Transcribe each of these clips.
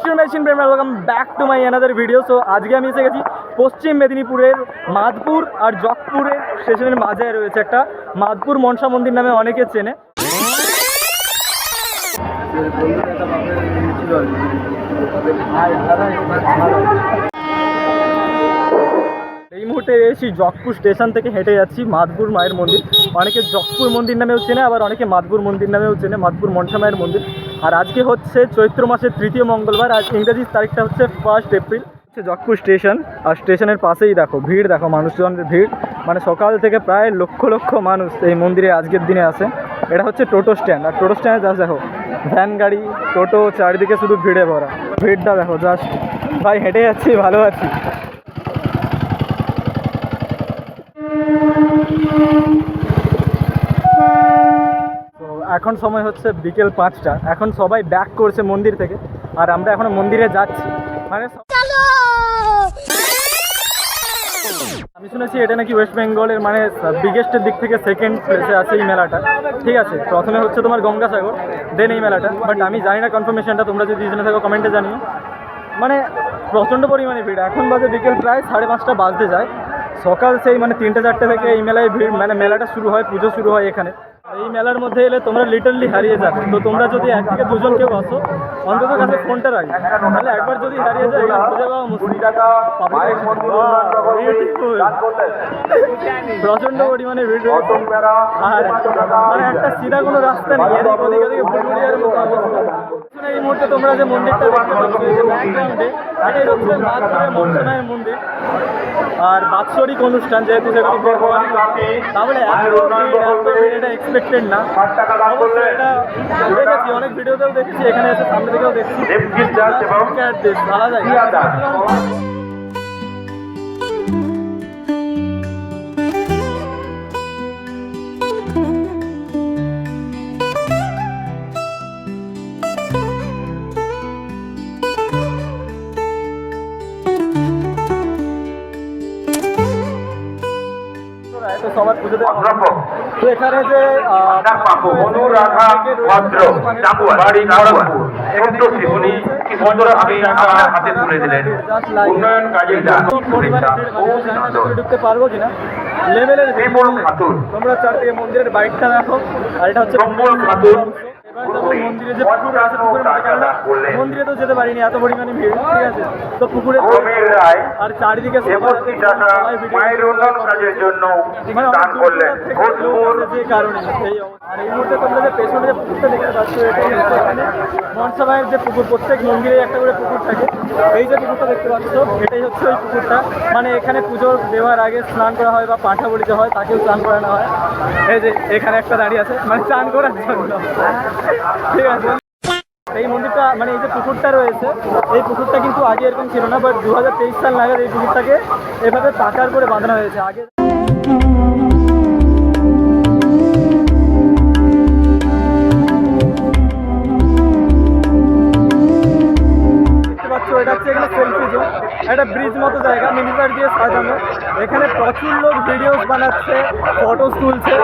Guide machine Prem welcome back to my another video so আজকে আমি এসে গেছি পশ্চিম মেদিনীপুরের মাধপুর আর জকপুরের স্টেশনের মাঝে রয়েছে একটা মাদপুর মনসা মন্দির নামে অনেকে চেনে। এই মুহূর্তে এসেছি জকপুর স্টেশন থেকে হেঁটে যাচ্ছি মাদপুর মায়ের মন্দির। অনেকে জকপুর মন্দির নামেও চেনে, আবার অনেকে মাদপুর মন্দির নামেও চেনে মাদপুর মনসা মায়ের মন্দির। আর আজকে হচ্ছে চৈত্র মাসের তৃতীয় মঙ্গলবার, আজ ইংরেজির তারিখটা হচ্ছে ফার্স্ট এপ্রিল হচ্ছে জকপুর স্টেশন, আর স্টেশনের পাশেই দেখো, ভিড় দেখো, মানুষজনের ভিড়। মানে সকাল থেকে প্রায় লক্ষ লক্ষ মানুষ এই মন্দিরে আজকের দিনে আসে। এটা হচ্ছে টোটো স্ট্যান্ড, আর টোটো স্ট্যান্ডে জাস্ট দেখো, ভ্যান গাড়ি, টোটো, চারিদিকে শুধু ভিড়ে ভরা। ভিড়টা দেখো জাস্ট ভাই হেঁটে যাচ্ছি, ভালো আছি। এখন সময় হচ্ছে বিকেল পাঁচটা। এখন সবাই ব্যাক করছে মন্দির থেকে। আর আমরা এখন মন্দিরে যাচ্ছি। মানে আমি শুনেছি এটা নাকি ওয়েস্ট বেঙ্গলের মানে বিগেস্টের দিক থেকে সেকেন্ড প্লেসে আছে এই মেলাটা। ঠিক আছে, প্রথমে হচ্ছে তোমার গঙ্গাসাগর দেন এই মেলাটা। বাট আমি জানি না কনফার্মেশনটা তোমরা যদি জেনে থাকো কমেন্টে জানিও। মানে প্রচণ্ড পরিমাণে ভিড়। এখন বাজে বিকেল প্রায় সাড়ে পাঁচটা বাজতে যায়। সকাল সেই মানে তিনটে চারটে থেকে এই মেলায় ভিড়। মানে মেলাটা শুরু হয়, পুজো শুরু হয় এখানে। এই মেলার মধ্যে এলে তোমরা লিটারলি হারিয়ে যাবে। তো তোমরা যদি এক থেকে দুজন কেউ আসো অন্তত কাছে ফোনটা রাখি তাহলে একবার যদি হারিয়ে যায় খুঁজে পাওয়া মুশকিল। প্রচণ্ড পরিমাণে ভিড় রয়েছে। আর মানে একটা সিধা কোনো রাস্তা নেই এদিক ওদিক মতো অবস্থা। মুহূর্তে তোমরা যে মন্দিরটা দেখতে পাচ্ছ এই যে ব্যাকগ্রাউন্ডে এটাই হচ্ছে মাধুরের মন্দিরের মন্দির। আর বাৎসরিক অনুষ্ঠান যেহেতু তাহলে এটা এক্সপেক্টেড না। অবশ্যই এটা দেখেছি অনেক ভিডিওতেও দেখেছি এখানে এসে সামনে থেকেও দেখছি। Look ঢুকতে পারব কিনা? লেভেলের তোমরা চারদিকে মন্দিরের বাইকটা দেখো। আর এটা হচ্ছে মন্দিরে যে পুকুর আছে পুকুরের মধ্যে কেননা মন্দিরে তো যেতে পারিনি এত পরিমাণে ভিড় ঠিক আছে? তো পুকুরে আর চারিদিকে মানে যে কারণে। এই আর এই মুহূর্তে তোমরা যে পেছনে যে পুকুরটা দেখতে পাচ্ছ যে পুকুর প্রত্যেক মন্দিরে একটা করে পুকুর থাকে। এই যে পুকুরটা দেখতে পাচ্ছ এটাই হচ্ছে ওই পুকুরটা। মানে এখানে পুজো দেওয়ার আগে স্নান করা হয় বা পাঁঠা বলিতে হয় তাকেও স্নান করানো হয়। এই যে এখানে একটা দাঁড়িয়ে আছে মানে স্নান করার জন্য। ঠিক আছে। এই মন্দিরটা মানে এই যে পুকুরটা রয়েছে, এই পুকুরটা কিন্তু আগে এরকম ছিল না বাট দুহাজার তেইশ সাল নাগাদ এই পুকুরটাকে এভাবে পাকার করে বাঁধানো হয়েছে। আগে এটা হচ্ছে এখানে একটা ব্রিজ মতো জায়গা, মিনিটার দিয়ে সাজানো। এখানে প্রচুর লোক ভিডিওস বানাচ্ছে ফটোস তুলছে।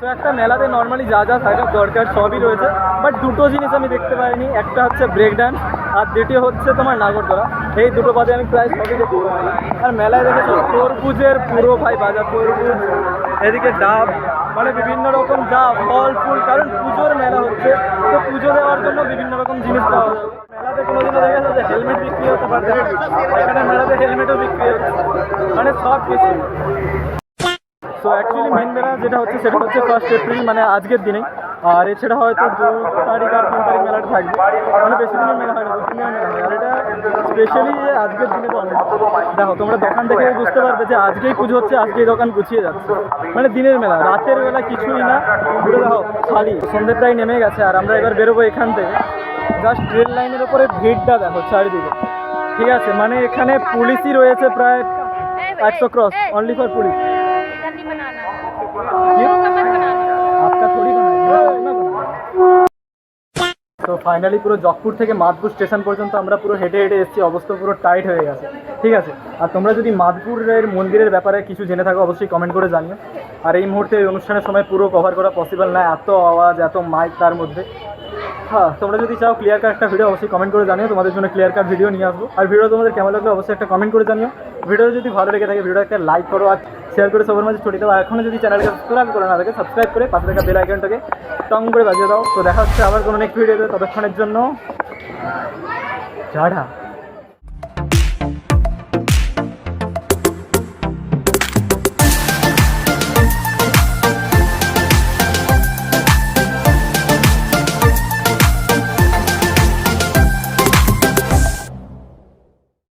তো একটা মেলাতে নর্মালি যা যা থাকার দরকার সবই রয়েছে বাট দুটো জিনিস আমি দেখতে পাইনি। একটা হচ্ছে ব্রেক ডান্স আর দ্বিতীয় হচ্ছে তোমার নাগরদোলা। এই দুটো বাদে আমি প্রায় সবই দেখতে আর মেলায় দেখেছ, তরমুজের পুরো ভাই বাজার তরমুজ, এদিকে ডাব মানে বিভিন্ন রকম ডাব, ফল, ফুল, কারণ পুজোর মেলা হচ্ছে, তো পুজো দেওয়ার জন্য বিভিন্ন রকম জিনিস পাওয়া যাবে মেলাতে কোনোদিনও দেখেছ যে হেলমেট বিক্রি হতে পারবে এখানে মেলাতে হেলমেটও বিক্রি হচ্ছে। মানে সব কিছু। সো অ্যাকচুয়ালি মেন মেলা যেটা হচ্ছে, সেটা হচ্ছে ফার্স্ট এপ্রিল মানে আজকের দিনেই। আর এছাড়া হয়তো দু তারিখ আর তিন তারিখ মেলাটা থাকবে। মানে বেশি দিনের মেলা হয় না দু দিনের মেলা হয়। আর এটা স্পেশালি যে আজকের দিনে বন্ধ দেখো, তোমরা দোকান দেখে বুঝতে পারবে যে আজকেই পুজো হচ্ছে, আজকেই দোকান গুছিয়ে যাচ্ছে। মানে দিনের মেলা, রাতের বেলা কিছুই না। ঘুরে দেখো, খালি সন্ধ্যে প্রায় নেমে গেছে, আর আমরা এবার বেরোবো এখান থেকে। জাস্ট রেল লাইনের ওপরে ভিড়টা দেখো, চারিদিকে। ঠিক আছে? মানে এখানে পুলিশই রয়েছে প্রায় একশো ক্রস অনলি ফর পুলিশ তো ফাইনালি পুরো জকপুর থেকে মাদপুর স্টেশন পর্যন্ত আমরা পুরো হেঁটে হেঁটে এসেছি, অবস্থা পুরো টাইট হয়ে গেছে, ঠিক আছে? আর তোমরা যদি মাদপুরের মন্দিরের ব্যাপারে কিছু জেনে থাকো, অবশ্যই কমেন্ট করে জানিও। আর এই মুহূর্তে অনুষ্ঠানের সময় পুরো কভার করা পসিবল নয় এত আওয়াজ, এত মাইক তার মধ্যে। হ্যাঁ তোমরা যদি চাও ক্লিয়ার কাট একটা ভিডিও অবশ্যই কমেন্ট করে জানিও, তোমাদের জন্য ক্লিয়ার কাট ভিডিও নিয়ে আসব। আর ভিডিও তোমাদের কেমন লাগল অবশ্যই একটা কমেন্ট করে জানিও। ভিডিও যদি ভালো লেগে থাকে ভিডিও একটা লাইক করো আর শেয়ার করে সবার মাঝে ছড়িয়ে দাও। আর এখনও যদি চ্যানেলকে সাবস্ক্রাইব করে না থাকে সাবস্ক্রাইব করে পাশে থাকা বেল আইকনটাকে টং করে বাজিয়ে দাও। তো দেখা হচ্ছে আবার কোনো নেক্সট ভিডিওতে ততক্ষণের জন্য, টাটা।